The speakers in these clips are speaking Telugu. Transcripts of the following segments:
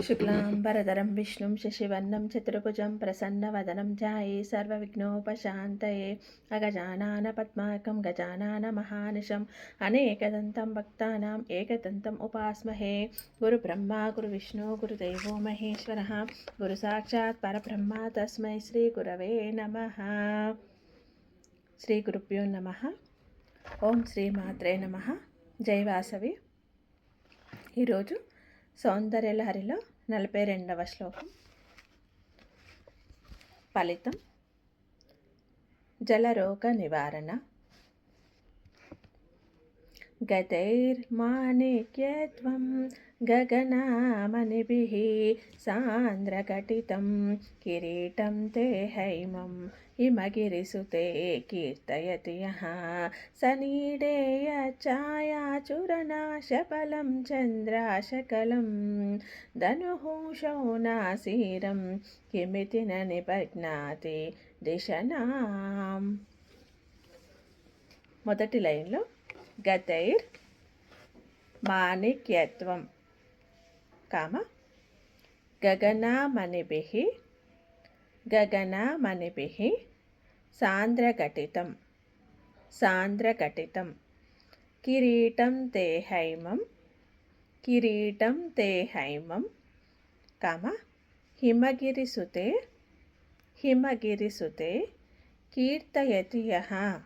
शुक्लाम्बरधरं विष्णुं शशिवर्णं चतुर्भुजं प्रसन्नवदनं ध्याये सर्वविघ्नोपशान्तये अगजाननपद्माकं गजाननमहानिशम् अनेकदन्तं भक्तानाम् एकदन्तम् उपास्महे गुरुब्रह्मा गुरुविष्णु गुरुदेवो महेश्वरः गुरुसाक्षात् परब्रह्मा तस्मै श्रीगुरवे नमः శ్రీగురుభ్యో నమ ఓం శ్రీమాత్రే నమ జై వాసవి ఈరోజు సౌందర్యలహరిలో నలభై రెండవ శ్లోకం. ఫలితం. జలరోగ నివారణ. గతైర్మాణిక్యత్వం గగనామనిభిः సాంద్రఘటితం కిరీటం తే హైమం हिमगिरिसुते कीर्तयति यः सनीडेय छायाचुरनाशफलं चन्द्राशकलं धनुः शौनासीरं किमिति न నిబజ్ఞాతి దిశనాం మొదటి లైన్లో గతైర్ మాణిక్యత్వం. కామ గగనామణిభి గగనామణిభి సాంద్రఘటితం. సాంద్రఘటితం. కిరీటం తే హైమం కిరీటం తే హైమం. కామ హిమగిరిసుతే హిమగిరిసుతే కీర్తయతి యహ.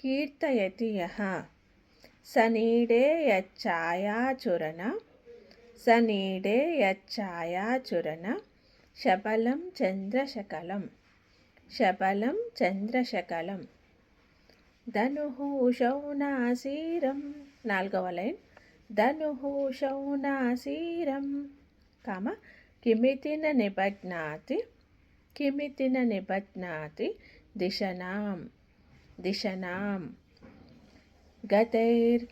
కీర్తయతి యహ సనీడే యచ్ఛాయాచురణ సనీడే యచ్ఛాయాచురణ శబలం చంద్రశకలం శబలం చంద్రశకలం. ధనుహూషౌనాశీరం నాలుగవ లైన్. ధనుహూషౌనాశీరం కామ. కిమితిన నిబజ్ఞాతి కిమితిన నిబజ్ఞాతి దిశనాం. दिशनां गतैर्माणिक्यत्वं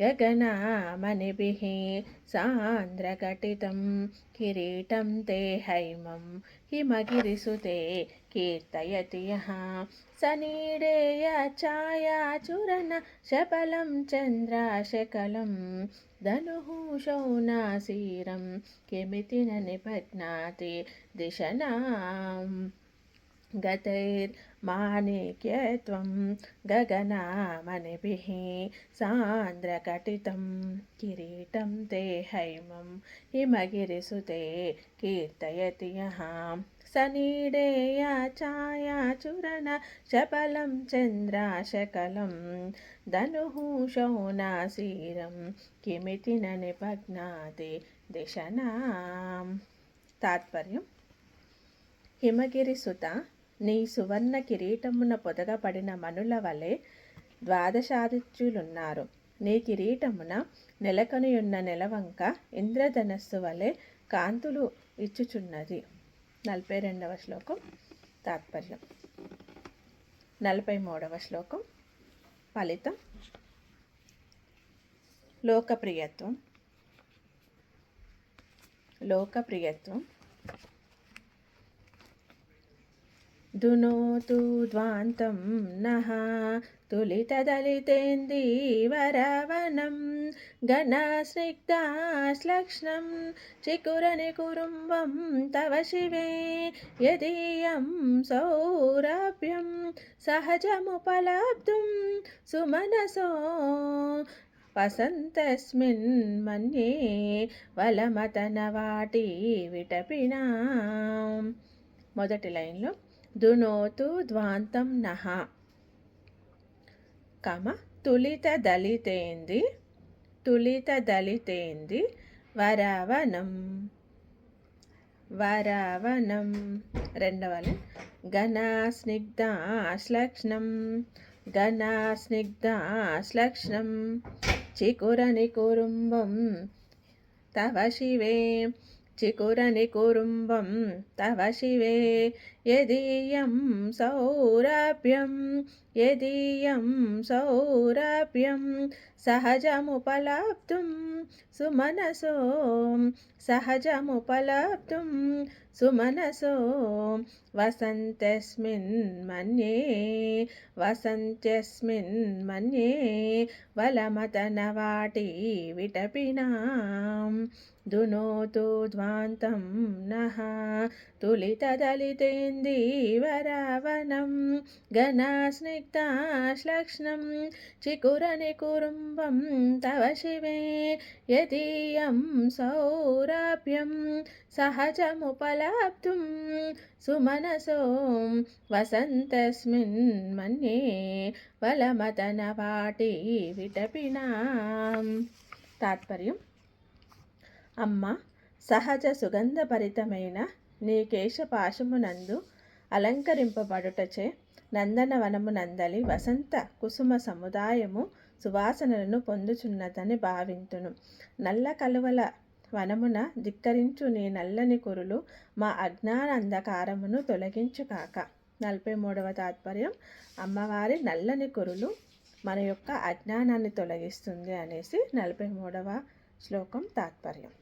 गगनामणिभिः सान्द्रघटितं किरीटं ते हैमं हिमगिरिसुते कीर्तयति यः सनीडेय छायाचुरणशबलं चन्द्राशकलं धनुः शौनासीरं किमिति न निपज्ञाति दिशनाम् गतैर्माणिक्यत्वं गगनामणिभिः सान्द्रकटितं किरीटं ते हैमं हिमगिरिसुते कीर्तयति यः सनीडेया छायाचुरण शपलं चन्द्राशकलं धनुः शौनासीरं किमिति न निपग्नाति दिशनां तात्पर्यं हिमगिरिसुता నీ సువర్ణ కిరీటమున పొదగబడిన మనుల వలె ద్వాదశాదిత్యులున్నారు. నీ కిరీటమున నెలకొనియున్న నెలవంక ఇంద్రధనస్సు వలె కాంతులు ఇచ్చుచున్నది. నలభై రెండవ శ్లోకం. తాత్పర్యం. నలభై మూడవ శ్లోకం. ఫలితం. లోకప్రియత్వం. లోకప్రియత్వం. ధునోతు ధ్వాంతం నః तुलितदलितेन्दीवरवनं घनस्निग्धाश्लक्ष्णं चिकुरनिकुरुम्बं तव शिवे यदीयं सौरभ्यं सहजमुपलब्धुं सुमनसो వసంతస్మిన్ మన్యే వలమతనవాటి విటపినా మొదటి లైన్లో దునోతు ద్వాంతం నహ. కమ తులిత దళితేంది తులిత దళితేంది వరవనం. వరవనం. రెండవ ఘనాస్నిగ్ధాశ్లక్ష్ణం ఘనాస్నిగ్ధాశ్లక్ష్ణం. చికురని కురుంబం తవ శివే చికురని కురుంబం తవ శివే యదీయం సౌరభ్యం యదీయం సౌరభ్యం సహజముపలబ్ధుం సుమనసో సహజముపలబ్ధుం సుమనసో వసంతస్మిన్ మన్యే వసంత్యస్మిన్ మన్యే వలమతనవాటి విటపినాం దునోతు గంధీవరావనం ఘనాస్నిగ్ధాశ్లక్ష్ణం చికురని కురుంబం తవ శివే యదీయం సౌరాభ్యం సహజముపలాప్తుం సుమనసో వసంతస్మిన్ మన్యే బలమతన వాటి విటపినా. తాత్పర్యం? అమ్మ సహజ సుగంధ భరితమైన నీ కేశపాశమునందు అలంకరింపబడుటచే నందనవనమునందలి వసంత కుసుమ సముదాయము సువాసనలను పొందుచున్నదని భావింతును. నల్ల కలువల వనమున ధిక్కరించు నీ నల్లని కురులు మా అజ్ఞాన అంధకారమును తొలగించుకాక నలభై మూడవ తాత్పర్యం అమ్మవారి నల్లని కురులు మన యొక్క అజ్ఞానాన్ని తొలగిస్తుంది అనేసి నలభై మూడవ శ్లోకం తాత్పర్యం.